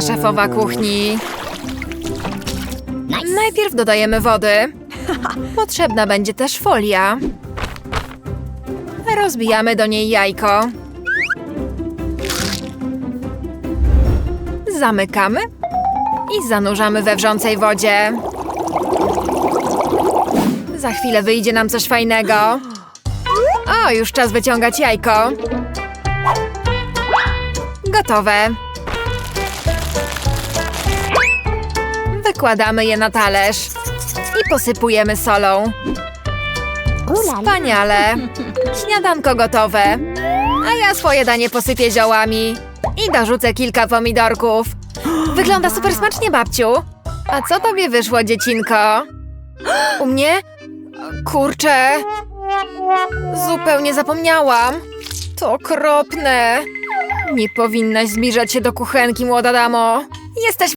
szefowa kuchni. Najpierw dodajemy wody. Potrzebna będzie też folia. Rozbijamy do niej jajko. Zamykamy i zanurzamy we wrzącej wodzie. Za chwilę wyjdzie nam coś fajnego. O, już czas wyciągać jajko. Gotowe. Wykładamy je na talerz i posypujemy solą. Wspaniale. Śniadanko gotowe. A ja swoje danie posypię ziołami. I dorzucę kilka pomidorków. Wygląda super smacznie, babciu. A co tobie wyszło, dziecinko? U mnie? Kurczę. Zupełnie zapomniałam. To okropne. Nie powinnaś zbliżać się do kuchenki, młoda damo. Jesteś